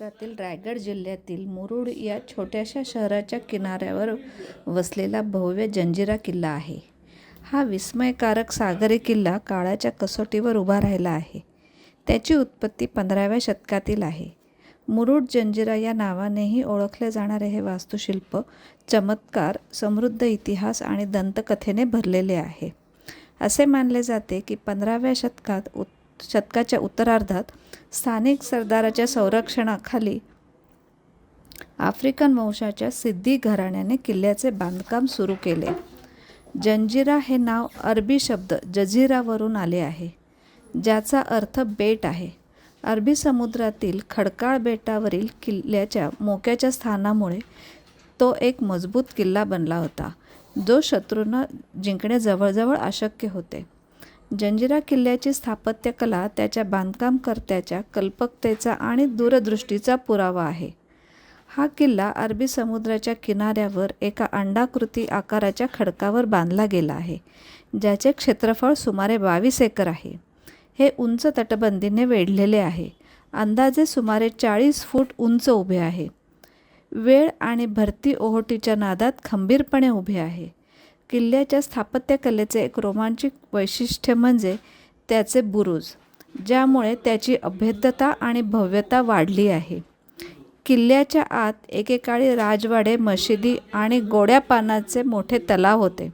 महाराष्ट्रातील रायगड जिल्ह्यातील मुरुड या छोट्याशा शहराच्या किनाऱ्यावर वसलेला भव्य जंजिरा किल्ला आहे. हा विस्मयकारक सागरी किल्ला काळाच्या कसोटीवर उभा राहिला आहे. त्याची उत्पत्ती पंधराव्या शतकातील आहे. मुरुड जंजिरा या नावानेही ओळखले जाणारे हे वास्तुशिल्प चमत्कार समृद्ध इतिहास आणि दंतकथेने भरलेले आहे. असे मानले जाते की पंधराव्या शतकात उत् शतकाच्या उत्तरार्धात स्थानिक सरदाराच्या संरक्षणाखाली आफ्रिकन वंशाच्या सिद्धी घराण्याने किल्ल्याचे बांधकाम सुरू केले. जंजिरा हे नाव अरबी शब्द जझिरावरून आले आहे ज्याचा अर्थ बेट आहे. अरबी समुद्रातील खडकाळ बेटावरील किल्ल्याच्या मोक्याच्या स्थानामुळे तो एक मजबूत किल्ला बनला होता जो शत्रूंना जिंकणे जवळजवळ अशक्य होते. जंजिरा किल्ल्याची स्थापत्यकला त्याच्या बांधकामकर्त्याच्या कल्पकतेचा आणि दूरदृष्टीचा पुरावा आहे. हा किल्ला अरबी समुद्राच्या किनाऱ्यावर एका अंडाकृती आकाराच्या खडकावर बांधला गेला आहे ज्याचे क्षेत्रफळ सुमारे बावीस एकर आहे. हे उंच तटबंदीने वेढलेले आहे. अंदाजे सुमारे चाळीस फूट उंच उभे आहे. वेळ आणि भरती ओहोटीच्या नादात खंबीरपणे उभे आहे. किल्ल्याच्या स्थापत्यकलेचे एक रोमांचिक वैशिष्ट्य म्हणजे त्याचे बुरुज ज्यामुळे त्याची अभेद्यता आणि भव्यता वाढली आहे. किल्ल्याच्या आत एकेकाळी राजवाडे मशिदी आणि गोड्या पानाचे मोठे तलाव होते.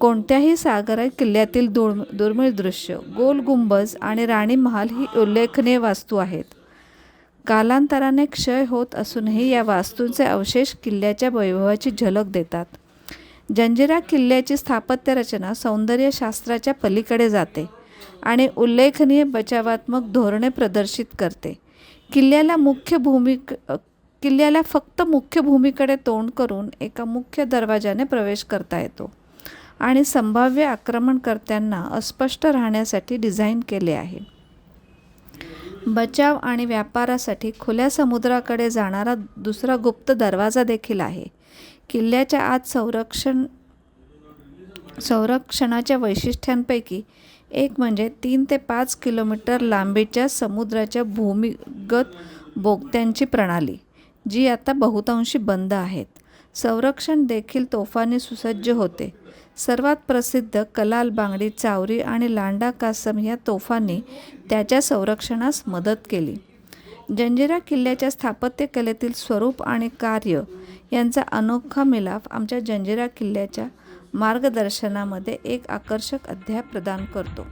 कोणत्याही सागरात किल्ल्यातील दुर् दुर्मिळ दृश्य गोल गुंबज आणि राणी महाल ही उल्लेखनीय वास्तू आहेत. कालांतराने क्षय होत असूनही या वास्तूंचे अवशेष किल्ल्याच्या वैभवाची झलक देतात. जंजिरा किल्ल्याची स्थापत्य रचना सौंदर्यशास्त्राच्या पलीकडे जाते आणि उल्लेखनीय बचावात्मक धोरणे प्रदर्शित करते. किल्ल्याला मुख्य भूमी किल्ल्याला फक्त मुख्य भूमीकडे तोंड करून एका मुख्य दरवाजाने प्रवेश करता येतो आणि संभाव्य आक्रमणकर्त्यांना अस्पष्ट राहण्यासाठी डिझाईन केले आहे. बचाव आणि व्यापारासाठी खुल्या समुद्राकडे जाणारा दुसरा गुप्त दरवाजा देखील आहे. किल्ल्याच्या आत संरक्षण संरक्षणाच्या वैशिष्ट्यांपैकी एक म्हणजे तीन ते पाच किलोमीटर लांबीच्या समुद्राच्या भूमिगत बोगद्यांची प्रणाली जी आता बहुतांशी बंद आहेत. संरक्षण देखील तोफाने सुसज्ज होते. सर्वात प्रसिद्ध कलाल बांगडी चावरी आणि लांडा कासम या तोफांनी त्याच्या संरक्षणास मदत केली. जंजिरा किल्ल्याच्या स्थापत्यकलेतील स्वरूप आणि कार्य यांचा अनोखा मिलाफ आमच्या जंजिरा किल्ल्याच्या मार्गदर्शनामध्ये एक आकर्षक अध्याय प्रदान करतो.